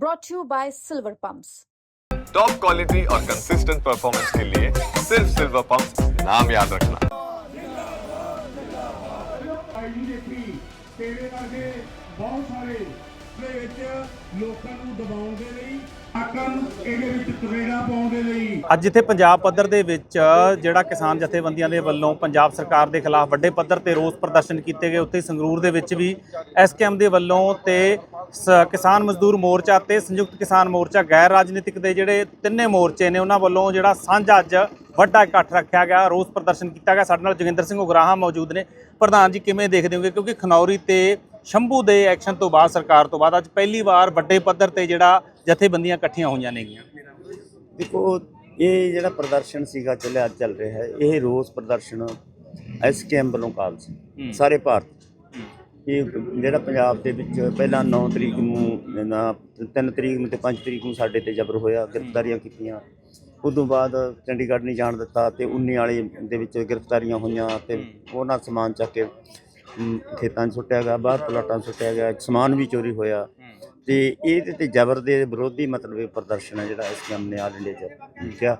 Brought you by silver pumps top quality और consistent performance के लिए सिर्फ़ सिल्वर पंप नाम याद रखना। बहुत सारे ਦੇ ਵਿੱਚ ਲੋਕਾਂ ਨੂੰ ਦਬਾਉਣ ਦੇ ਲਈ ਅੱਜ ਇੱਥੇ ਪੰਜਾਬ ਪੱਧਰ ਦੇ ਵਿੱਚ ਜਿਹੜਾ ਕਿਸਾਨ ਜਥੇਬੰਦੀਆਂ ਦੇ ਵੱਲੋਂ ਪੰਜਾਬ ਸਰਕਾਰ ਦੇ ਖਿਲਾਫ ਵੱਡੇ ਪੱਧਰ ਤੇ ਰੋਸ ਪ੍ਰਦਰਸ਼ਨ ਕੀਤੇ ਗਏ, ਉੱਥੇ ਸੰਗਰੂਰ ਦੇ ਵਿੱਚ ਵੀ ਐਸਕੇਐਮ ਦੇ ਵੱਲੋਂ ਤੇ ਸ- ਕਿਸਾਨ ਮਜ਼ਦੂਰ ਮੋਰਚਾ ਤੇ ਸੰਯੁਕਤ ਕਿਸਾਨ ਮੋਰਚਾ ਗੈਰ ਰਾਜਨੀਤਿਕ ਦੇ ਜਿਹੜੇ ਤਿੰਨੇ ਮੋਰਚੇ ਨੇ, ਉਹਨਾਂ ਵੱਲੋਂ ਜਿਹੜਾ ਸਾਂਝਾ ਅੱਜ ਵੱਡਾ ਇਕੱਠ ਰੱਖਿਆ ਗਿਆ, ਰੋਸ ਪ੍ਰਦਰਸ਼ਨ ਕੀਤਾ ਗਿਆ। ਸਾਡੇ ਨਾਲ ਜੋਗਿੰਦਰ ਸਿੰਘ ਉਗਰਾਹਾ ਮੌਜੂਦ ਨੇ। ਪ੍ਰਧਾਨ ਜੀ, ਕਿਵੇਂ ਦੇਖਦੇ ਹੋਗੇ? ਕਿਉਂਕਿ ਖਨੌਰੀ ਤੇ ਸ਼ੰਭੂ ਦੇ ਐਕਸ਼ਨ ਤੋਂ ਬਾਅਦ ਸਰਕਾਰ ਤੋਂ ਬਾਅਦ ਅੱਜ ਪਹਿਲੀ ਵਾਰ ਵੱਡੇ ਪੱਧਰ ਤੇ ਜਿਹੜਾ ਜਥੇਬੰਦੀਆਂ ਇਕੱਠੀਆਂ ਹੋਈਆਂ ਨੇਗੀਆਂ। ਦੇਖੋ ਇਹ ਜਿਹੜਾ ਪ੍ਰਦਰਸ਼ਨ ਸੀਗਾ ਚੱਲਿਆ ਅੱਜ ਚੱਲ ਰਿਹਾ ਹੈ। ਇਹ ਰੋਸ ਪ੍ਰਦਰਸ਼ਨ ਐਸਕੇਐਮ ਵੱਲੋਂ ਕਾਲ ਸੀ। ਸਾਰੇ ਭਾਰਤ। ਇਹ ਜਿਹੜਾ ਪੰਜਾਬ ਦੇ ਵਿੱਚ ਪਹਿਲਾਂ 9 ਤਰੀਕ ਨੂੰ ਨਾ 3 ਤਰੀਕ ਨੂੰ ਤੇ 5 ਤਰੀਕ ਨੂੰ ਸਾਡੇ ਤੇ ਜ਼ਬਰ ਹੋਇਆ ਗ੍ਰਿਫਤਾਰੀਆਂ ਕੀਤੀਆਂ। ਉਦੋਂ ਬਾਅਦ ਚੰਡੀਗੜ੍ਹ ਨਹੀਂ ਜਾਣ ਦਿੱਤਾ ਤੇ 19 ਵਾਲੇ ਦੇ ਵਿੱਚ ਗ੍ਰਿਫਤਾਰੀਆਂ ਹੋਈਆਂ ਤੇ ਉਹਨਾਂ ਸਮਾਨ ਚੱਕ ਕੇ ਖੇਤਾਂ 'ਚ ਸੁੱਟਿਆ ਗਿਆ ਬਾਹਰ ਪਲਾਟਾਂ 'ਚ ਸੁੱਟਿਆ ਗਿਆ ਸਮਾਨ ਵੀ ਚੋਰੀ ਹੋਇਆ। ਤੇ ਇਹਦੇ ਤੇ ਜ਼ਬਰ ਦੇ ਵਿਰੋਧੀ ਮਤਲਬ ਇਹ ਪ੍ਰਦਰਸ਼ਨ ਹੈ ਜਿਹੜਾ ਐਸਕੇਐਮ ਨੇ ਆਲ ਇੰਡੀਆ 'ਚ ਕਿਹਾ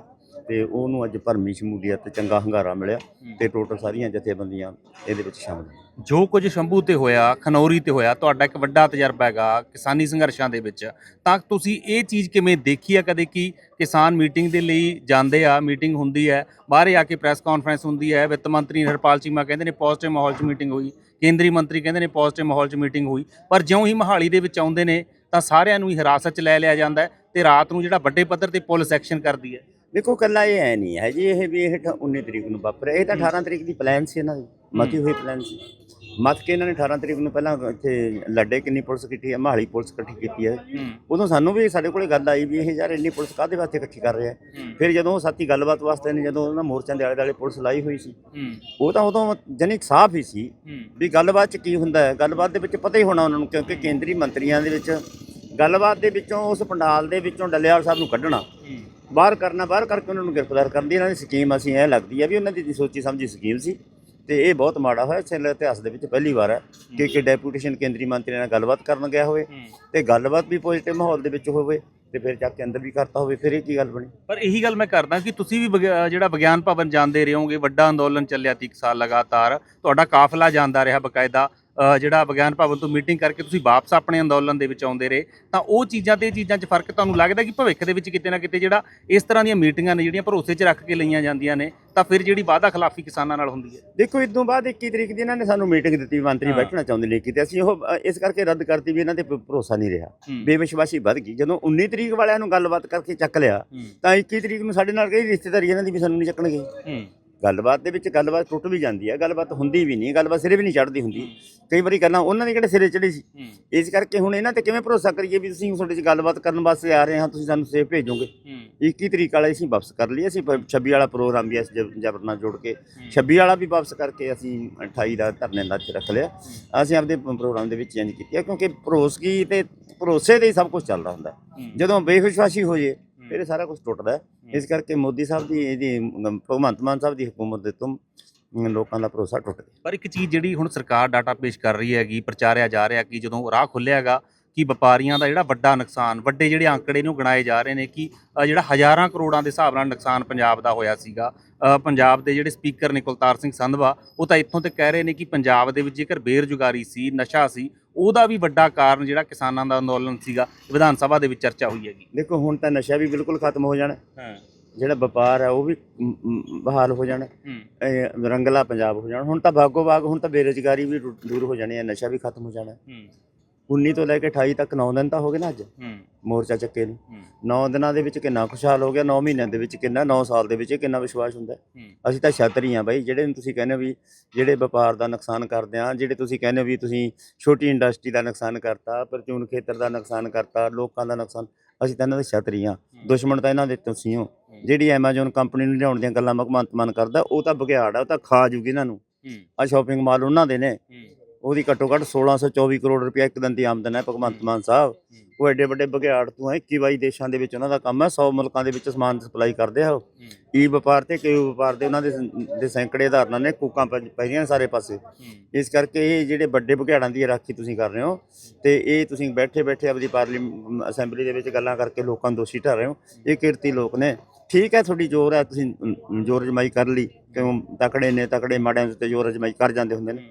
ਤੇ ਉਹਨੂੰ ਅੱਜ ਭਰਮੀ ਸ਼ਮੂਲੀਅਤ ਤੇ ਚੰਗਾ ਹੰਗਾਰਾ ਮਿਲਿਆ ਤੇ ਟੋਟਲ ਸਾਰੀਆਂ ਜਥੇਬੰਦੀਆਂ ਇਹਦੇ ਵਿੱਚ ਸ਼ਾਮਲ ਨੇ। ਜੋ ਕੁਝ ਸ਼ੰਭੂ ਤੇ ਹੋਇਆ ਖਨੌਰੀ ਤੇ ਹੋਇਆ ਤੁਹਾਡਾ ਇੱਕ ਵੱਡਾ ਤਜਰਬਾ ਹੈਗਾ ਕਿਸਾਨੀ ਸੰਘਰਸ਼ਾਂ ਦੇ ਵਿੱਚ। ਤਾਂ ਤੁਸੀਂ ਇਹ ਚੀਜ਼ ਕਿਵੇਂ ਦੇਖੀ ਆ ਕਦੇ ਕਿ? ਕਿਸਾਨ ਮੀਟਿੰਗ ਦੇ ਲਈ ਜਾਂਦੇ ਆ ਮੀਟਿੰਗ ਹੁੰਦੀ ਹੈ ਬਾਹਰ ਆ ਕੇ ਪ੍ਰੈਸ ਕਾਨਫਰੰਸ ਹੁੰਦੀ ਹੈ ਵਿੱਤ ਮੰਤਰੀ ਹਰਪਾਲ ਚੀਮਾ ਕਹਿੰਦੇ ਨੇ ਪੋਜ਼ਿਟਿਵ ਮਾਹੌਲ 'ਚ ਮੀਟਿੰਗ ਹੋਈ ਕੇਂਦਰੀ ਮੰਤਰੀ ਕਹਿੰਦੇ ਨੇ ਪੋਜ਼ਿਟਿਵ ਮਾਹੌਲ 'ਚ ਮੀਟਿੰਗ ਹੋਈ ਪਰ ਜਿਉਂ ਹੀ ਮਹਾਲੀ ਦੇ ਵਿੱਚ ਆਉਂਦੇ ਨੇ ਤਾਂ ਸਾਰਿਆਂ ਨੂੰ ਹੀ ਹਿਰਾਸਤ 'ਚ ਲੈ ਲਿਆ ਜਾਂਦਾ ਤੇ ਰਾਤ ਨੂੰ ਜਿਹੜਾ ਵੱਡੇ ਪੱਧਰ ਤੇ ਪੁਲਿਸ ਐਕਸ਼ਨ ਕਰਦੀ ਹੈ। ਦੇਖੋ ਕੱਲਾ ਇਹ ਹੈ ਨਹੀਂ ਹੈ ਜੀ ਇਹ ਵੀ ਇਹ ਤਾਂ 19 ਤਰੀਕ ਨੂੰ ਵਾਪਰਿਆ ਇਹ ਤਾਂ 18 ਤਰੀਕ ਦੀ ਪਲਾਨ ਸੀ ਇਹਨਾਂ ਦੀ। ਮਤੀ ਹੋਈ ਪਲਾਨ ਸੀ। ਮਤ ਕੇ ਇਹਨਾਂ ਨੇ 18 ਤਰੀਕ ਨੂੰ ਪਹਿਲਾਂ ਇੱਥੇ ਲੱਡੇ ਕਿੰਨੀ ਪੁਲਿਸ ਇਕੱਠੀ ਹੈ ਮਹਾਲੀ ਪੁਲਿਸ ਇਕੱਠੀ ਕੀਤੀ ਹੈ। ਉਦੋਂ ਸਾਨੂੰ ਵੀ ਸਾਡੇ ਕੋਲੇ ਗੱਲ ਆਈ ਵੀ ਇਹ ਯਾਰ ਇੰਨੀ ਪੁਲਿਸ ਕਾਹਦੇ ਵਾਸਤੇ ਇਕੱਠੀ ਕਰ ਰਿਹਾ ਫਿਰ ਜਦੋਂ ਉਹ ਸਾਥੀ ਗੱਲਬਾਤ ਵਾਸਤੇ ਨੇ ਜਦੋਂ ਉਹਨਾਂ ਮੋਰਚਿਆਂ ਦੇ ਆਲੇ ਦੁਆਲੇ ਪੁਲਿਸ ਲਾਈ ਹੋਈ ਸੀ ਉਹ ਤਾਂ ਉਦੋਂ ਜਨੀ ਸਾਫ਼ ਹੀ ਸੀ ਵੀ ਗੱਲਬਾਤ ਚ ਕੀ ਹੁੰਦਾ ਹੈ। ਗੱਲਬਾਤ ਦੇ ਵਿੱਚ ਪਤਾ ਹੀ ਹੋਣਾ ਉਹਨਾਂ ਨੂੰ ਕਿਉਂਕਿ ਕੇਂਦਰੀ ਮੰਤਰੀਆਂ ਦੇ ਵਿੱਚ ਗੱਲਬਾਤ ਦੇ ਵਿੱਚੋਂ ਉਸ ਪੰਡਾਲ ਦੇ ਵਿੱਚੋਂ ਡੱਲੇਵਾਲ ਸਾਹਿਬ ਨੂੰ ਕੱਢਣਾ ਬਾਹਰ ਕਰਨਾ ਬਾਹਰ ਕਰਕੇ ਉਹਨਾਂ ਨੂੰ ਗ੍ਰਿਫਤਾਰ ਕਰਨ ਦੀ ਇਹਨਾਂ ਦੀ ਸਕੀਮ ਅਸੀਂ ਇਹ ਲੱਗਦੀ ਹੈ ਵੀ ਉਹਨਾਂ ਦੀ ਸੋਚੀ ਸਮਝੀ ਸਕੀਮ ਸੀ। ਤੇ ਇਹ ਬਹੁਤ ਮਾੜਾ ਹੋਇਆ ਛੇਲੇ ਇਤਿਹਾਸ ਦੇ ਵਿੱਚ ਪਹਿਲੀ ਵਾਰ ਹੈ ਕਿ ਕਿ ਡੈਪੂਟੇਸ਼ਨ ਕੇਂਦਰੀ ਮੰਤਰੀ ਨਾਲ ਗੱਲਬਾਤ ਕਰਨ ਗਿਆ ਹੋਵੇ ਤੇ ਗੱਲਬਾਤ ਵੀ ਪੋਜ਼ਿਟਿਵ ਮਾਹੌਲ ਦੇ ਵਿੱਚ ਹੋਵੇ ਤੇ ਫਿਰ ਜਾ ਕੇ ਅੰਦਰ ਵੀ ਕਰਤਾ ਹੋਵੇ ਫਿਰ ਇਹ ਕੀ ਗੱਲ ਬਣੀ? ਪਰ ਇਹੀ ਗੱਲ ਮੈਂ ਕਰਦਾ ਕਿ ਤੁਸੀਂ ਵੀ ਜਿਹੜਾ ਵਿਗਿਆਨ ਭਵਨ ਜਾਂਦੇ ਰਹੋਗੇ ਵੱਡਾ ਅੰਦੋਲਨ ਚੱਲਿਆ 30 ਸਾਲ ਲਗਾਤਾਰ ਤੁਹਾਡਾ ਕਾਫਲਾ ਜਾਂਦਾ ਰਿਹਾ ਬਕਾਇਦਾ ਜਿਹੜਾ ਵਿਗਿਆਨ ਭਵਨ ਤੋਂ ਮੀਟਿੰਗ ਕਰਕੇ ਤੁਸੀਂ ਵਾਪਸ ਆਪਣੇ ਅੰਦੋਲਨ ਦੇ ਵਿੱਚ ਆਉਂਦੇ ਰਹੇ ਤਾਂ ਉਹ ਚੀਜ਼ਾਂ ਤੇ ਚੀਜ਼ਾਂ 'ਚ ਫ਼ਰਕ ਤੁਹਾਨੂੰ ਲੱਗਦਾ ਕਿ ਭਵਿੱਖ ਦੇ ਵਿੱਚ ਕਿਤੇ ਨਾ ਕਿਤੇ ਜਿਹੜਾ ਇਸ ਤਰ੍ਹਾਂ ਦੀਆਂ ਮੀਟਿੰਗਾਂ ਨੇ ਜਿਹੜੀਆਂ ਭਰੋਸੇ 'ਚ ਰੱਖ ਕੇ ਲਈਆਂ ਜਾਂਦੀਆਂ ਨੇ ਤਾਂ ਫਿਰ ਜਿਹੜੀ ਵਾਅਦਾ ਖਿਲਾਫੀ ਕਿਸਾਨਾਂ ਨਾਲ ਹੁੰਦੀ ਹੈ? ਦੇਖੋ ਇਸ ਤੋਂ ਬਾਅਦ 21 ਤਰੀਕ ਦੀ ਇਹਨਾਂ ਨੇ ਸਾਨੂੰ ਮੀਟਿੰਗ ਦਿੱਤੀ ਮੰਤਰੀ। ਬੈਠਣਾ ਚਾਹੁੰਦੇ ਨੇ ਕਿਤੇ। ਅਸੀਂ ਉਹ ਇਸ ਕਰਕੇ ਰੱਦ ਕਰਤੀ ਵੀ ਇਹਨਾਂ ਤੇ ਭਰੋਸਾ ਨਹੀਂ ਰਿਹਾ। ਬੇਵਿਸ਼ਵਾਸੀ ਵੱਧ ਗਈ। ਜਦੋਂ 19 ਤਰੀਕ ਵਾਲਿਆਂ ਨੂੰ ਗੱਲਬਾਤ ਕਰਕੇ ਚੱਕ ਲਿਆ ਤਾਂ 21 ਤਰੀਕ ਨੂੰ ਸਾਡੇ ਨਾਲ ਕਈ ਰਿਸ਼ਤੇਦਾਰੀ ਇਹਨਾਂ ਦੀ ਵੀ ਸਾਨੂੰ ਨਹੀਂ ਚੱਕਣਗੇ। ਗੱਲਬਾਤ ਦੇ ਵਿੱਚ ਗੱਲਬਾਤ ਟੁੱਟ ਵੀ ਜਾਂਦੀ ਹੈ ਗੱਲਬਾਤ ਹੁੰਦੀ ਵੀ ਨਹੀਂ ਗੱਲਬਾਤ ਸਿਰੇ ਵੀ ਨਹੀਂ ਚੜਦੀ ਹੁੰਦੀ। ਕਈ ਵਾਰੀ ਗੱਲਾਂ ਉਹਨਾਂ ਦੀ ਕਿਹੜੇ ਸਿਰੇ ਚੜੀ ਸੀ? ਇਸ ਕਰਕੇ ਹੁਣ ਇਹਨਾਂ ਤੇ ਕਿਵੇਂ ਭਰੋਸਾ ਕਰੀਏ ਵੀ ਤੁਸੀਂ ਤੁਹਾਡੇ 'ਚ ਗੱਲਬਾਤ ਕਰਨ ਵਾਸਤੇ ਆ ਰਹੇ ਹਾਂ ਤੁਸੀਂ ਸਾਨੂੰ ਸੇਫ ਭੇਜੋਗੇ? 21 ਤਰੀਕ ਵਾਲਾ ਅਸੀਂ ਵਾਪਸ ਕਰ ਲਈ ਅਸੀਂ ਪ- 26 ਵਾਲਾ ਪ੍ਰੋਗਰਾਮ ਵੀ ਅਸੀਂ ਜਬ- ਜਬਰ ਨਾਲ ਜੋੜ ਕੇ 26 ਵਾਲਾ ਵੀ ਵਾਪਸ ਕਰਕੇ ਅਸੀਂ 28 ਦਾ ਧਰਨੇ ਦਾ ਰੱਖ ਲਿਆ। ਅਸੀਂ ਆਪਦੇ ਪ੍ਰੋਗਰਾਮ ਦੇ ਵਿੱਚ ਚੇਂਜ ਕੀਤੀ ਕਿਉਂਕਿ ਭਰੋਸਗੀ ਤੇ ਭਰੋਸੇ ਤੇ ਹੀ ਸਭ ਕੁਝ ਚੱਲਦਾ ਹੁੰਦਾ। ਜਦੋਂ ਬੇਵਿਸ਼ਵਾਸੀ ਹੋ ਜੇ ਫਿਰ ਇਹ ਸਾਰਾ ਕੁਝ ਟੁੱਟਦਾ ਹੈ। ਇਸ ਕਰਕੇ ਮੋਦੀ ਸਾਹਿਬ ਦੀ ਇਹਦੀ ਭਗਵੰਤ ਮਾਨ ਸਾਹਿਬ ਦੀ ਹਕੂਮਤ ਦੇ ਤੋਂ ਲੋਕਾਂ ਦਾ ਭਰੋਸਾ ਟੁੱਟ ਗਿਆ ਪਰ ਇੱਕ ਚੀਜ਼ ਜਿਹੜੀ ਹੁਣ ਸਰਕਾਰ ਡਾਟਾ ਪੇਸ਼ ਕਰ ਰਹੀ ਹੈਗੀ ਪ੍ਰਚਾਰਿਆ ਜਾ ਰਿਹਾ ਕਿ ਜਦੋਂ ਰਾਹ ਖੁੱਲਿਆਗਾ ਕਿ ਵਪਾਰੀਆਂ ਦਾ ਜਿਹੜਾ ਵੱਡਾ ਨੁਕਸਾਨ ਵੱਡੇ ਜਿਹੜੇ ਆંકੜੇ ਨੂੰ ਗਣਾਏ ਜਾ ਰਹੇ ਨੇ ਕਿ ਜਿਹੜਾ ਹਜ਼ਾਰਾਂ ਕਰੋੜਾਂ ਦੇ ਹਿਸਾਬ ਨਾਲ ਨੁਕਸਾਨ ਪੰਜਾਬ ਦਾ ਹੋਇਆ ਸੀਗਾ ਪੰਜਾਬ ਦੇ ਜਿਹੜੇ ਸਪੀਕਰ ਨੇ ਕੁਲਤਾਰ ਸਿੰਘ ਸੰਧਵਾ ਉਹ ਤਾਂ ਇੱਥੋਂ ਤੱਕ ਕਹਿ ਰਹੇ ਨੇ ਕਿ ਪੰਜਾਬ ਦੇ ਵਿੱਚ ਜੇਕਰ ਬੇਰੁਜ਼ਗਾਰੀ ਸੀ ਨਸ਼ਾ ਸੀ ਉਹਦਾ ਵੀ ਵੱਡਾ ਕਾਰਨ ਜਿਹੜਾ ਕਿਸਾਨਾਂ ਦਾ ਅੰਦੋਲਨ ਸੀਗਾ ਵਿਧਾਨ ਸਭਾ ਦੇ ਵਿੱਚ ਚਰਚਾ ਹੋਈ ਹੈਗੀ। ਦੇਖੋ ਹੁਣ ਤਾਂ ਨਸ਼ਾ ਵੀ ਬਿਲਕੁਲ ਖਤਮ ਹੋ ਜਾਣਾ। ਹਾਂ। ਜਿਹੜਾ ਵਪਾਰ ਹੈ ਉਹ ਵੀ ਬਹਾਲ ਹੋ ਜਾਣਾ। ਰੰਗਲਾ ਪੰਜਾਬ ਹੋ ਜਾਣਾ। ਹੁਣ ਤਾਂ ਬਾਗੋ ਬਾਗ ਹੁਣ ਤਾਂ ਬੇਰੁਜ਼ਗਾਰੀ ਵੀ ਦੂਰ ਹੋ ਜਾਣੀ ਹੈ ਨਸ਼ਾ ਵੀ ਖਤਮ ਹੋ ਜਾਣਾ। ਹੂੰ। 19 ਤੋਂ ਲੈ ਕੇ 28 ਤੱਕ 9 ਦਿਨ ਤਾਂ ਹੋ ਗਏ ਨਾ ਅੱਜ। ਮੋਰਚਾ ਚੱਕੇ ਨੂੰ। ਹੂੰ। 9 ਦਿਨਾਂ ਦੇ ਵਿੱਚ ਕਿੰਨਾ ਖੁਸ਼ਹਾਲ ਹੋ ਗਿਆ 9 ਮਹੀਨਿਆਂ ਦੇ ਵਿੱਚ ਕਿੰਨਾ 9 ਸਾਲ ਦੇ ਵਿੱਚ ਕਿੰਨਾ ਵਿਸ਼ਵਾਸ ਹੁੰਦਾ। ਅਸੀਂ ਤਾਂ ਛਤਰੀ ਆ ਬਾਈ ਜਿਹੜੇ ਤੁਸੀਂ ਕਹਿੰਦੇ ਵੀ ਜਿਹੜੇ ਵਪਾਰ ਦਾ ਨੁਕਸਾਨ ਕਰਦੇ ਆ ਜਿਹੜੇ ਤੁਸੀਂ ਕਹਿੰਦੇ ਹੋ ਵੀ ਤੁਸੀਂ ਛੋਟੀ ਇੰਡਸਟਰੀ ਦਾ ਨੁਕਸਾਨ ਕਰਤਾ ਪਰਚੂਨ ਖੇਤਰ ਦਾ ਨੁਕਸਾਨ ਕਰਤਾ ਲੋਕਾਂ ਦਾ ਨੁਕਸਾਨ ਅਸੀਂ ਤਾਂ ਇਹਨਾਂ ਦੇ ਛਤਰੀ ਆ ਦੁਸ਼ਮਣ ਤਾਂ ਇਹਨਾਂ ਦੇ ਤੁਸੀਂ ਹੋ। ਜਿਹੜੀ ਐਮਾਜ਼ੋਨ ਕੰਪਨੀ ਨੂੰ ਲਿਆਉਣ ਦੀਆਂ ਗੱਲਾਂ ਮਾਨ ਕਰਦਾ ਉਹ ਤਾਂ ਬਘਿਆੜ ਆ ਉਹ ਤਾਂ ਖਾ ਜੂਗੀ ਇਹਨਾਂ ਨੂੰ। ਆ ਸ਼ਾਪਿੰਗ ਮਾਲ ਉਹਨਾਂ ਦੇ ਨੇ। ਉਹਦੀ ਘੱਟੋ ਘੱਟ 1624 ਕਰੋੜ ਰੁਪਇਆ ਇੱਕ ਦਿਨ ਦੀ ਆਮਦਨ ਹੈ ਭਗਵੰਤ ਮਾਨ ਸਾਹਿਬ। ਉਹ ਐਡੇ ਵੱਡੇ ਬਘਿਆੜ ਤੋਂ ਹੈ 21 22 ਦੇਸ਼ਾਂ ਦੇ ਵਿੱਚ ਉਹਨਾਂ ਦਾ ਕੰਮ ਹੈ 100 ਮੁਲਕਾਂ ਦੇ ਵਿੱਚ ਸਮਾਨ ਸਪਲਾਈ ਕਰਦੇ ਆ ਉਹ। ਈ ਵਪਾਰ ਤੇ ਕਿਊ ਵਪਾਰ ਦੇ ਉਹਨਾਂ ਦੇ ਦੇ ਸੈਂਕੜੇ ਉਦਾਹਰਨਾਂ ਨੇ ਕੂਕਾਂ ਪੈ ਪੈ ਰਹੀਆਂ ਨੇ ਸਾਰੇ ਪਾਸੇ। ਇਸ ਕਰਕੇ ਇਹ ਜਿਹੜੇ ਵੱਡੇ ਬਘਿਆੜਾਂ ਦੀ ਰਾਖੀ ਤੁਸੀਂ ਕਰ ਰਹੇ ਹੋ ਤੇ ਇਹ ਤੁਸੀਂ ਬੈਠੇ ਬੈਠੇ ਆਪਦੀ ਪਾਰਲੀਮੈਂਟ ਅਸੈਂਬਲੀ ਦੇ ਵਿੱਚ ਗੱਲਾਂ ਕਰਕੇ ਲੋਕਾਂ ਨੂੰ ਦੋਸ਼ੀ ਠਹਿਰ ਰਹੇ ਹੋ। ਇਹ ਕਿਰਤੀ ਲੋਕ ਨੇ। ਠੀਕ ਹੈ ਤੁਹਾਡੀ ਜ਼ੋਰ ਹੈ ਤੁਸੀਂ ਜ਼ੋਰ ਅਜਮਾਈ ਕਰ ਲਈ। ਕਿਉਂ ਤਕੜੇ ਨੇ ਤਕੜੇ ਮਾੜਿਆਂ ਦੇ ਉੱਤੇ ਜ਼ੋਰ ਅਜਮਾਈ ਕਰ ਜਾਂਦੇ ਹੁੰਦੇ ਨੇ।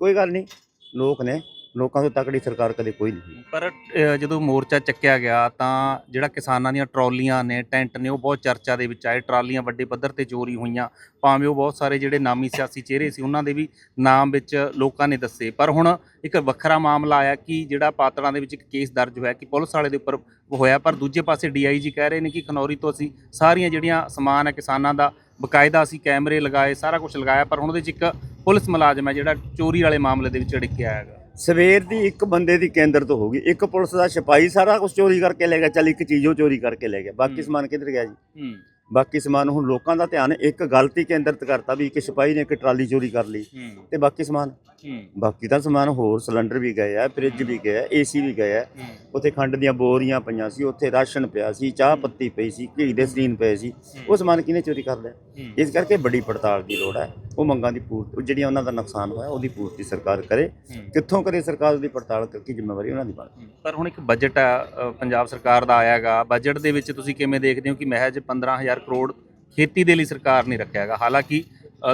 ਕੋਈ ਗੱਲ ਨਹੀਂ ਲੋਕ ਨੇ ਲੋਕਾਂ ਤੋਂ ਤਕੜੀ ਸਰਕਾਰ ਕਦੇ ਕੋਈ ਨਹੀਂ ਪਰ ਅ, ਜਦੋਂ ਮੋਰਚਾ ਚੱਕਿਆ ਗਿਆ ਤਾਂ ਜਿਹੜਾ ਕਿਸਾਨਾਂ ਦੀਆਂ ਟਰਾਲੀਆਂ ਨੇ ਟੈਂਟ ਨੇ ਉਹ ਬਹੁਤ ਚਰਚਾ ਦੇ ਵਿੱਚ ਆਏ। ਟਰਾਲੀਆਂ ਵੱਡੇ ਪੱਧਰ ਤੇ ਚੋਰੀ ਹੋਈਆਂ। ਭਾਵੇਂ ਉਹ ਬਹੁਤ ਸਾਰੇ ਜਿਹੜੇ ਨਾਮੀ ਸਿਆਸੀ ਚਿਹਰੇ ਸੀ ਉਹਨਾਂ ਦੇ ਵੀ ਨਾਮ ਵਿੱਚ ਲੋਕਾਂ ਨੇ ਦੱਸੇ। ਪਰ ਹੁਣ ਇੱਕ ਵੱਖਰਾ ਮਾਮਲਾ ਆਇਆ ਕਿ ਜਿਹੜਾ ਪਾਤੜਾਂ ਦੇ ਵਿੱਚ ਇੱਕ ਕੇਸ ਦਰਜ ਹੋਇਆ ਕਿ ਪੁਲਿਸ ਵਾਲੇ ਦੇ ਉੱਪਰ ਹੋਇਆ। ਪਰ ਦੂਜੇ ਪਾਸੇ ਡੀਆਈਜੀ ਕਹਿ ਰਹੇ ਨੇ ਕਿ ਖਨੌਰੀ ਤੋਂ ਅਸੀਂ ਸਾਰੀਆਂ ਜਿਹੜੀਆਂ ਸਮਾਨ ਹੈ ਕਿਸਾਨਾਂ ਦਾ ਬਕਾਇਦਾ ਅਸੀਂ ਕੈਮਰੇ ਲਗਾਏ ਸਾਰਾ ਕੁਝ ਲਗਾਇਆ। ਪਰ ਹੁਣ ਉਹਦੇ 'ਚ ਇੱਕ ਪੁਲਿਸ ਮੁਲਾਜ਼ਮ ਹੈ ਜਿਹੜਾ ਚੋਰੀ ਵਾਲੇ ਮਾਮਲੇ ਦੇ ਵਿੱਚ ਅੜਿੱਕਿਆ ਹੈਗਾ। ਸਵੇਰ ਦੀ ਇੱਕ ਬੰਦੇ ਦੀ ਕੇਂਦਰ ਤੋਂ ਹੋ ਗਈ। ਇੱਕ ਪੁਲਿਸ ਦਾ ਸਿਪਾਹੀ ਸਾਰਾ ਕੁਝ ਚੋਰੀ ਕਰਕੇ ਲੈ ਗਿਆ। ਚੱਲ ਇੱਕ ਚੀਜ਼ ਉਹ ਚੋਰੀ ਕਰਕੇ ਲੈ ਗਿਆ। ਬਾਕੀ। ਸਮਾਨ ਕਿੱਧਰ ਗਿਆ ਜੀ? ਹੂੰ। ਬਾਕੀ ਸਮਾਨ ਹੁਣ ਲੋਕਾਂ ਦਾ ਧਿਆਨ ਇੱਕ ਗਲਤੀ ਕੇਂਦਰਿਤ ਕਰਤਾ ਵੀ ਇੱਕ ਸਿਪਾਹੀ ਨੇ ਇੱਕ ਟਰਾਲੀ ਚੋਰੀ ਕਰ ਲਈ। ਤੇ ਬਾਕੀ ਸਮਾਨ? ਹੂੰ। ਬਾਕੀ ਤਾਂ ਸਮਾਨ ਹੋਰ ਸਿਲੰਡਰ ਵੀ ਗਏ ਆ ਫ੍ਰਿਜ ਵੀ ਗਏ ਆ ਏਸੀ ਵੀ ਗਏ ਆ। ਉੱਥੇ ਖੰਡ ਦੀਆਂ ਬੋਰੀਆਂ ਪਈਆਂ ਸੀ ਉੱਥੇ ਰਾਸ਼ਨ ਪਿਆ ਸੀ ਚਾਹ ਪੱਤੀ ਪਈ ਸੀ ਘੀ ਦੇ ਸਰੀਨ ਪਏ ਸੀ। ਉਹ ਸਮਾਨ ਕਿਹਨੇ ਚੋਰੀ ਕਰ ਲਿਆ? ਇਸ ਕਰਕੇ ਬੜੀ ਪੜਤਾਲ ਦੀ ਲੋੜ ਹੈ। ਉਹ ਮੰਗਾਂ ਦੀ ਪੂਰਤੀ ਜਿਹੜੀਆਂ ਉਹਨਾਂ ਦਾ ਨੁਕਸਾਨ ਹੋਇਆ ਉਹਦੀ ਪੂਰਤੀ ਸਰਕਾਰ ਕਰੇ। ਕਿੱਥੋਂ ਕਰੇ ਸਰਕਾਰ ਉਹਦੀ ਪੜਤਾਲ ਕਰਕੇ ਜ਼ਿੰਮੇਵਾਰੀ ਉਹਨਾਂ ਦੀ ਬਣ ਪਰ ਹੁਣ ਇੱਕ ਬਜਟ ਆ ਪੰਜਾਬ ਸਰਕਾਰ ਦਾ ਆਇਆਗਾ। ਬਜਟ ਦੇ ਵਿੱਚ ਤੁਸੀਂ ਕਿਵੇਂ ਦੇਖਦੇ ਹੋ ਕਿ ਮਹਿਜ 15000 ਕਰੋੜ ਖੇਤੀ ਦੇ ਲਈ ਸਰਕਾਰ ਨੇ ਰੱਖਿਆ ਹੈਗਾ ਹਾਲਾਂਕਿ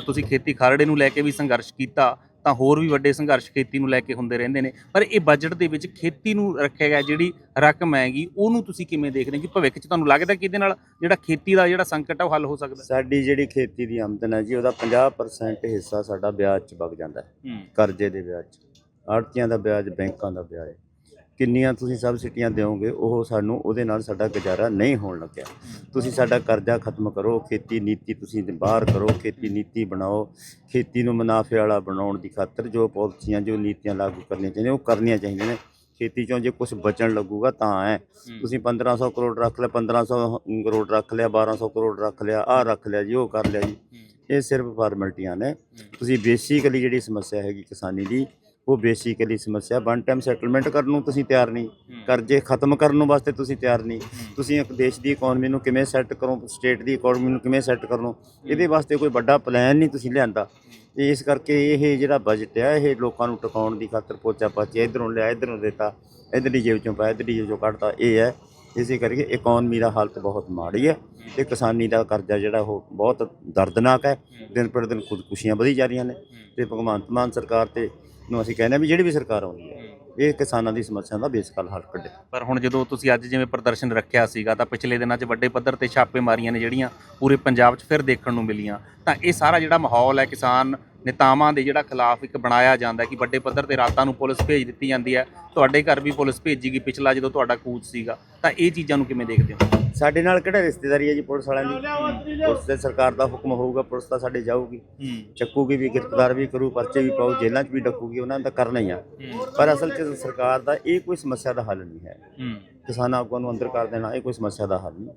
ਤੁਸੀਂ ਖੇਤੀ ਖਰੜੇ ਨੂੰ ਲੈ ਕੇ ਵੀ ਸੰਘਰਸ਼ ਕੀਤਾ। ਤਾਂ ਹੋਰ ਵੀ ਵੱਡੇ ਸੰਘਰਸ਼ ਖੇਤੀ ਨੂੰ ਲੈ ਕੇ ਹੁੰਦੇ ਰਹਿੰਦੇ ਨੇ। ਪਰ ਇਹ ਬਜਟ ਦੇ ਵਿੱਚ ਖੇਤੀ ਨੂੰ ਰੱਖਿਆ ਗਿਆ ਜਿਹੜੀ ਰਕਮ ਹੈਗੀ ਉਹਨੂੰ ਤੁਸੀਂ ਕਿਵੇਂ ਦੇਖਦੇ ਹੋ? ਕਿ ਭਵਿੱਖ 'ਚ ਤੁਹਾਨੂੰ ਲੱਗਦਾ ਕਿ ਇਹਦੇ ਨਾਲ ਜਿਹੜਾ ਖੇਤੀ ਦਾ ਜਿਹੜਾ ਸੰਕਟ ਹੈ ਉਹ ਹੱਲ ਹੋ ਸਕਦਾ? ਸਾਡੀ ਜਿਹੜੀ ਖੇਤੀ ਦੀ ਆਮਦਨ ਹੈ ਜੀ ਉਹਦਾ 50% ਹਿੱਸਾ ਸਾਡਾ ਵਿਆਜ 'ਚ ਵਗ ਜਾਂਦਾ ਹੈ। ਹੂੰ। ਕਰਜ਼ੇ ਦੇ ਵਿਆਜ 'ਚ। ਆੜਤੀਆਂ ਦਾ ਵਿਆਜ ਬੈਂਕਾਂ ਦਾ ਵਿਆਜ। ਕਿੰਨੀਆਂ ਤੁਸੀਂ ਸਬਸਿਡੀਆਂ ਦਿਓਗੇ ਉਹ ਸਾਨੂੰ ਉਹਦੇ ਨਾਲ ਸਾਡਾ ਗੁਜ਼ਾਰਾ ਨਹੀਂ ਹੋਣ ਲੱਗਿਆ। ਤੁਸੀਂ ਸਾਡਾ ਕਰਜ਼ਾ ਖਤਮ ਕਰੋ ਖੇਤੀ ਨੀਤੀ ਤੁਸੀਂ ਬਾਹਰ ਕਰੋ ਖੇਤੀ ਨੀਤੀ ਬਣਾਓ ਖੇਤੀ ਨੂੰ ਮੁਨਾਫੇ ਵਾਲਾ ਬਣਾਉਣ ਦੀ ਖਾਤਰ ਜੋ ਪਾਲਿਸੀਆਂ ਜੋ ਨੀਤੀਆਂ ਲਾਗੂ ਕਰਨੀਆਂ ਚਾਹੀਦੀਆਂ ਉਹ ਕਰਨੀਆਂ ਚਾਹੀਦੀਆਂ ਨੇ। ਖੇਤੀ ਚੋਂ ਜੇ ਕੁਝ ਬਚਣ ਲੱਗੂਗਾ ਤਾਂ ਹੈ। ਤੁਸੀਂ 1500 ਕਰੋੜ ਰੱਖ ਲਿਆ 1500 ਕਰੋੜ ਰੱਖ ਲਿਆ 1200 ਕਰੋੜ ਰੱਖ ਲਿਆ ਆਹ ਰੱਖ ਲਿਆ ਜੀ ਉਹ ਕਰ ਲਿਆ ਜੀ। ਇਹ ਸਿਰਫ ਫਾਰਮੈਲਿਟੀਆਂ ਨੇ। ਤੁਸੀਂ ਬੇਸਿਕਲੀ ਜਿਹੜੀ ਸਮੱਸਿਆ ਹੈਗੀ ਕਿਸਾਨੀ ਦੀ ਉਹ ਬੇਸਿਕਲੀ ਸਮੱਸਿਆ ਵਨ ਟਾਈਮ ਸੈਟਲਮੈਂਟ ਕਰਨ ਨੂੰ ਤੁਸੀਂ ਤਿਆਰ ਨਹੀਂ। ਕਰਜ਼ੇ ਖਤਮ ਕਰਨ ਨੂੰ ਵਾਸਤੇ ਤੁਸੀਂ ਤਿਆਰ ਨਹੀਂ। ਤੁਸੀਂ ਇੱਕ ਦੇਸ਼ ਦੀ ਇਕਨੋਮੀ ਨੂੰ ਕਿਵੇਂ ਸੈੱਟ ਕਰੋ ਸਟੇਟ ਦੀ ਇਕਨੋਮੀ ਨੂੰ ਕਿਵੇਂ ਸੈੱਟ ਕਰੋ ਇਹਦੇ ਵਾਸਤੇ ਕੋਈ ਵੱਡਾ ਪਲਾਨ ਨਹੀਂ ਤੁਸੀਂ ਲਿਆਂਦਾ। ਇਸ ਕਰਕੇ ਇਹ ਜਿਹੜਾ ਬਜਟ ਹੈ ਇਹ ਲੋਕਾਂ ਨੂੰ ਟਿਕਾਉਣ ਦੀ ਖਾਤਰ ਪੋਚਾ ਪਾਚੀ ਇਧਰੋਂ ਲਿਆ ਇਧਰੋਂ ਦਿੱਤਾ ਇਧਰਲੀ ਜੇਬ ਚੋਂ ਪਾਇਆ ਇਧਰਲੀ ਜੇਬ ਚੋਂ ਕੱਢਤਾ ਇਹ ਹੈ। ਇਸੇ ਕਰਕੇ ਇਕਨੋਮੀ ਦਾ ਹਾਲਤ ਬਹੁਤ ਮਾੜੀ ਹੈ ਤੇ ਕਿਸਾਨੀ ਦਾ ਕਰਜ਼ਾ ਜਿਹੜਾ ਉਹ ਬਹੁਤ ਦਰਦਨਾਕ ਹੈ। ਦਿਨ ਪਰ ਦਿਨ ਖੁਦਕੁਸ਼ੀਆਂ ਵਧੀ ਜਾ ਰਹੀਆਂ ਨੇ ਤੇ ਭਗਵੰਤ ਮਾਨ ਸਰਕਾਰ ਤੇ ਨੂੰ ਅਸੀਂ ਕਹਿੰਦੇ ਹਾਂ ਵੀ ਜਿਹੜੀ ਵੀ ਸਰਕਾਰ ਆਉਂਦੀ ਹੈ, ਇਹ ਕਿਸਾਨਾਂ ਦੀ ਸਮੱਸਿਆ ਦਾ ਬੇਸਕਲ ਹੱਲ ਕੱਢੇ। ਪਰ ਹੁਣ ਜਦੋਂ ਤੁਸੀਂ ਅੱਜ ਜਿਵੇਂ ਪ੍ਰਦਰਸ਼ਨ ਰੱਖਿਆ ਸੀਗਾ ਤਾਂ ਪਿਛਲੇ ਦਿਨਾਂ 'ਚ ਵੱਡੇ ਪੱਧਰ ਤੇ ਛਾਪੇਮਾਰੀਆਂ ਨੇ ਜਿਹੜੀਆਂ ਪੂਰੇ ਪੰਜਾਬ 'ਚ ਫਿਰ ਦੇਖਣ ਨੂੰ ਮਿਲੀਆਂ। ਤਾਂ ਇਹ ਸਾਰਾ ਜਿਹੜਾ ਮਾਹੌਲ ਹੈ ਕਿਸਾਨ ਨੇਤਾਵਾਂ ਦੇ ਜਿਹੜਾ ਖਿਲਾਫ ਇੱਕ ਬਣਾਇਆ ਜਾਂਦਾ ਕਿ ਵੱਡੇ ਪੱਧਰ ਤੇ ਰਾਤਾਂ ਨੂੰ ਪੁਲਿਸ ਭੇਜ ਦਿੱਤੀ ਜਾਂਦੀ ਹੈ ਤੁਹਾਡੇ ਘਰ ਵੀ ਪੁਲਿਸ ਭੇਜੀ ਗਈ ਪਿਛਲਾ ਜਦੋਂ ਤੁਹਾਡਾ ਕੂਚ ਸੀਗਾ ਤਾਂ ਇਹ ਚੀਜ਼ਾਂ ਨੂੰ ਕਿਵੇਂ ਦੇਖਦੇ ਹੋ? ਸਾਡੇ ਨਾਲ ਕਿਹੜਾ ਰਿਸ਼ਤੇਦਾਰੀ ਹੈ ਜੀ ਪੁਲਿਸ ਵਾਲਿਆਂ ਦੀ? ਪੁਲਿਸ ਦੇ ਸਰਕਾਰ ਦਾ ਹੁਕਮ ਹੋਊਗਾ ਪੁਲਿਸ ਤਾਂ ਸਾਡੇ ਜਾਊਗੀ। ਚੱਕੂਗੀ ਵੀ ਗ੍ਰਿਫਤਾਰ ਵੀ ਕਰੂ ਪਰਚੇ ਵੀ ਪਾਉ ਜੇਲ੍ਹਾਂ 'ਚ ਵੀ ਡੱਕੂਗੀ ਉਹਨਾਂ ਦਾ ਕਰਨਾ ਹੀ ਆ। ਪਰ ਅਸਲ 'ਚ ਸਰਕਾਰ ਦਾ ਇਹ ਕੋਈ ਸਮੱਸਿਆ ਦਾ ਹੱਲ ਨਹੀਂ ਹੈ। ਹੂੰ। ਕਿਸਾਨਾਂ ਆਗੂਆਂ ਨੂੰ ਅੰਦਰ ਕਰ ਦੇਣਾ ਇਹ ਕੋਈ ਸਮੱਸਿਆ ਦਾ ਹੱਲ ਨਹੀਂ।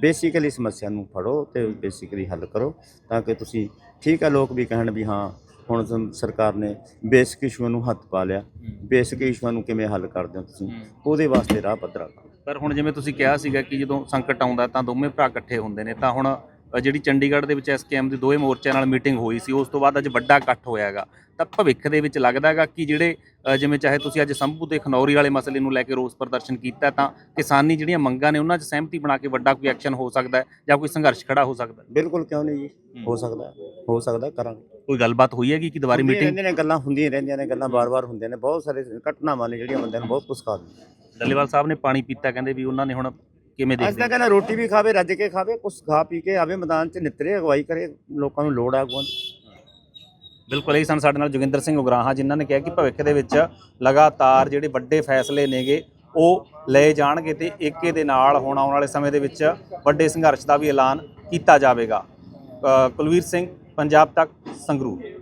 ਬੇਸਿਕਲੀ ਸਮੱਸਿਆ ਨੂੰ ਫੜੋ ਤੇ ਬੇਸਿਕਲੀ ਹੱਲ ਕਰੋ ਤਾਂ ਕਿ ਤੁਸੀਂ ਠੀਕ ਹੈ ਲੋਕ ਵੀ ਕਹਿਣ ਵੀ ਹਾਂ ਹੁਣ ਸਰਕਾਰ ਨੇ ਬੇਸਿਕ ਇਸ਼ੂਆਂ ਨੂੰ ਹੱਥ ਪਾ ਲਿਆ। ਬੇਸਿਕ ਇਸ਼ੂਆਂ ਨੂੰ ਕਿਵੇਂ ਹੱਲ ਕਰਦੇ ਹੋ ਤੁਸੀਂ? ਉਹਦੇ ਵਾਸਤੇ ਰਾਹ ਪੱਧਰਾ ਕਰੋ। ਪਰ ਹੁਣ ਜਿਵੇਂ ਤੁਸੀਂ ਕਿਹਾ ਸੀਗਾ ਕਿ ਜਦੋਂ ਸੰਕਟ ਆਉਂਦਾ ਤਾਂ ਦੋਵੇਂ ਭਰਾ ਇਕੱਠੇ ਹੁੰਦੇ ਨੇ ਤਾਂ ਹੁਣ ਜਿਹੜੀ ਚੰਡੀਗੜ੍ਹ ਦੇ ਵਿੱਚ ਐਸਕੇਐਮ ਦੇ ਦੋਵੇਂ ਮੋਰਚਿਆਂ ਨਾਲ ਮੀਟਿੰਗ ਹੋਈ ਸੀ ਉਸ ਤੋਂ ਬਾਅਦ ਅੱਜ ਵੱਡਾ ਇਕੱਠ ਹੋਇਆਗਾ ਤਾਂ ਭਵਿੱਖ ਦੇ ਵਿੱਚ ਲੱਗਦਾ ਹੈਗਾ ਕਿ ਜਿਹੜੇ ਜਿਵੇਂ ਚਾਹੇ ਤੁਸੀਂ ਅੱਜ ਸੰਭੂ ਤੇ ਖਨੌਰੀ ਵਾਲੇ ਮਸਲੇ ਨੂੰ ਲੈ ਕੇ ਰੋਸ ਪ੍ਰਦਰਸ਼ਨ ਕੀਤਾ ਤਾਂ ਕਿਸਾਨੀ ਜਿਹੜੀਆਂ ਮੰਗਾਂ ਨੇ ਉਹਨਾਂ 'ਚ ਸਹਿਮਤੀ ਬਣਾ ਕੇ ਵੱਡਾ ਕੋਈ ਐਕਸ਼ਨ ਹੋ ਸਕਦਾ ਜਾਂ ਕੋਈ ਸੰਘਰਸ਼ ਖੜਾ ਹੋ ਸਕਦਾ ਬਿਲਕੁਲ ਕਿਉਂ ਨਹੀਂ ਜੀ? ਹੋ। ਸਕਦਾ ਹੈ, ਸਕਦਾ ਕਰਾਂਗੇ। ਕੋਈ ਗੱਲਬਾਤ ਹੋਈ ਹੈਗੀ ਕਿ ਦੁਬਾਰਾ ਹੁੰਦੀਆਂ ਮੀਟਿੰਗ? ਰਹਿੰਦੀਆਂ ਨੇ ਗੱਲਾਂ ਹੁੰਦੀਆਂ ਰਹਿੰਦੀਆਂ ਨੇ ਗੱਲਾਂ ਬਾਰ-ਬਾਰ ਹੁੰਦੀਆਂ ਨੇ ਬਹੁਤ ਸਾਰੇ ਘਟਨਾਵਾਂ ਨੇ ਜਿਹੜੀਆਂ ਬੰਦਿਆਂ ਨੂੰ ਬਹੁਤ ਸਿਖਾ ਦਿੰਦੀਆਂ ਡੱਲੇਵਾਲ ਸਾਹਿਬ ਨੇ ਪਾਣੀ ਪੀਤਾ ਕਹਿੰਦੇ ਵੀ ਉਹਨਾਂ ਨੇ ਹੁਣ ਕਿਵੇਂ ਅੱਜ ਦੇਖਦੇ ਤਾਂ ਕਹਿੰਦਾ ਰੋਟੀ ਵੀ ਖਾਵੇ ਰੱਜ ਕੇ ਖਾਵੇ ਕੁਛ ਖਾ ਪੀ ਕੇ ਆਵੇ ਮੈਦਾਨ 'ਚ ਨਿਤਰੇ ਅਗਵਾਈ ਕਰੇ ਲੋਕਾਂ ਨੂੰ ਲੋੜ ਆ ਅਗਵਾਂ ਦੀ। ਬਿਲਕੁਲ ਇਹ ਸਨ ਸਾਡੇ ਨਾਲ ਜੋਗਿੰਦਰ ਸਿੰਘ ਉਗਰਾਹਾਂ ਜਿਨ੍ਹਾਂ ਨੇ ਕਿਹਾ ਕਿ ਭਵਿੱਖ ਦੇ ਵਿੱਚ ਲਗਾਤਾਰ ਜਿਹੜੇ ਵੱਡੇ ਫੈਸਲੇ ਨੇਗੇ ਉਹ ਲਏ ਜਾਣਗੇ ਤੇ ਏਕੇ ਦੇ ਨਾਲ ਹੁਣ ਆਉਣ ਵਾਲੇ ਸਮੇਂ ਦੇ ਵਿੱਚ ਵੱਡੇ ਸੰਘਰਸ਼ ਦਾ ਵੀ ਐਲਾਨ ਕੀਤਾ ਜਾਵੇਗਾ। ਅ, ਕੁਲਵੀਰ ਸਿੰਘ ਪੰਜਾਬ ਤੱਕ ਸੰਗਰੂਰ।